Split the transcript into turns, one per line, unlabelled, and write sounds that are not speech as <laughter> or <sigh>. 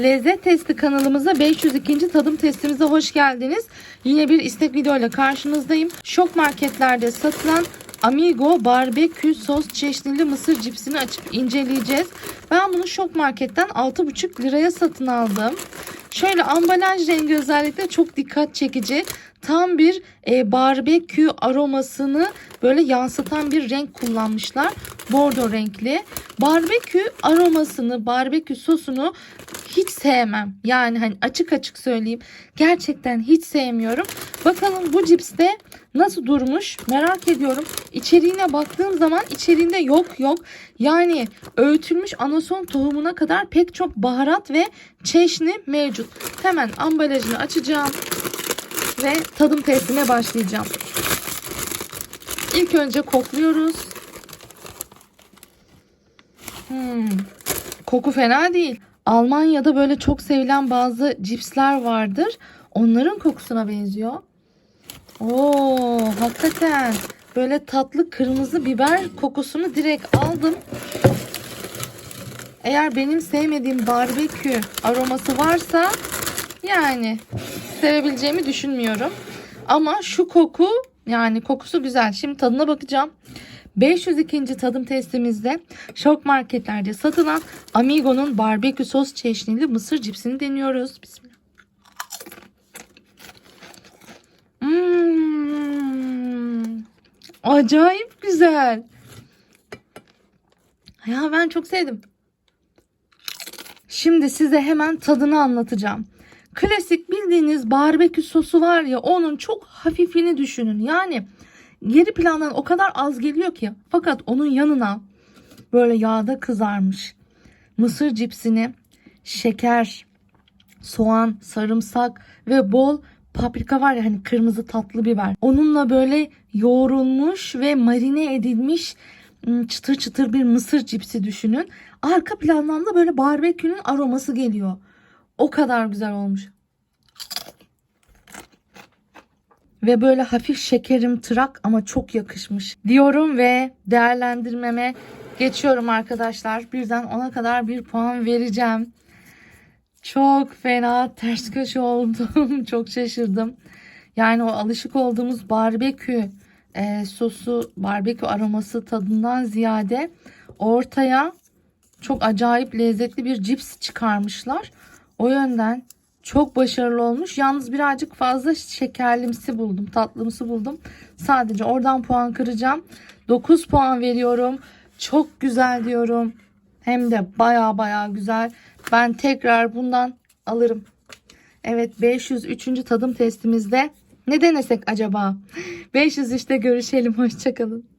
Lezzet Testi kanalımıza 502. tadım testimize hoş geldiniz. Yine bir istek videoyla karşınızdayım. Şok marketlerde satılan Amigo barbekü sos çeşnili mısır cipsini açıp inceleyeceğiz. Ben bunu şok marketten 6,5 liraya satın aldım. Şöyle ambalaj rengi özellikle çok dikkat çekici. Tam bir e, barbekü aromasını böyle yansıtan bir renk kullanmışlar. Bordo renkli. Barbekü aromasını, barbekü sosunu hiç sevmem. Yani hani açık açık söyleyeyim. Gerçekten hiç sevmiyorum. Bakalım bu cipste nasıl durmuş merak ediyorum. İçeriğine baktığım zaman içeriğinde yok yok. Yani öğütülmüş anason tohumuna kadar pek çok baharat ve çeşni mevcut. Hemen ambalajını açacağım ve tadım testine başlayacağım. İlk önce kokluyoruz. Hmm, koku fena değil. Almanya'da böyle çok sevilen bazı cipsler vardır. Onların kokusuna benziyor. Oo, hakikaten böyle tatlı kırmızı biber kokusunu direkt aldım. Eğer benim sevmediğim barbekü aroması varsa yani sevebileceğimi düşünmüyorum. Ama şu koku yani kokusu güzel. Şimdi tadına bakacağım. 502. tadım testimizde şok marketlerde satılan Amigo'nun barbekü sos çeşnili mısır cipsini deniyoruz. Bismillah. Hmm, acayip güzel. Ya ben çok sevdim. Şimdi size hemen tadını anlatacağım. Klasik bildiğiniz barbekü sosu var ya onun çok hafifini düşünün. Yani geri plandan o kadar az geliyor ki fakat onun yanına böyle yağda kızarmış mısır cipsini şeker, soğan, sarımsak ve bol paprika var ya hani kırmızı tatlı biber. Onunla böyle yoğrulmuş ve marine edilmiş ım, çıtır çıtır bir mısır cipsi düşünün. Arka plandan da böyle barbekünün aroması geliyor. O kadar güzel olmuş. Ve böyle hafif şekerim tırak ama çok yakışmış diyorum ve değerlendirmeme geçiyorum arkadaşlar. Birden ona kadar bir puan vereceğim. Çok fena ters köşe oldum. <laughs> çok şaşırdım. Yani o alışık olduğumuz barbekü e, sosu, barbekü aroması tadından ziyade ortaya çok acayip lezzetli bir cips çıkarmışlar. O yönden çok başarılı olmuş. Yalnız birazcık fazla şekerlimsi buldum, tatlımsı buldum. Sadece oradan puan kıracağım. 9 puan veriyorum. Çok güzel diyorum. Hem de baya baya güzel. Ben tekrar bundan alırım. Evet 503. tadım testimizde ne denesek acaba? 503'te görüşelim. Hoşçakalın.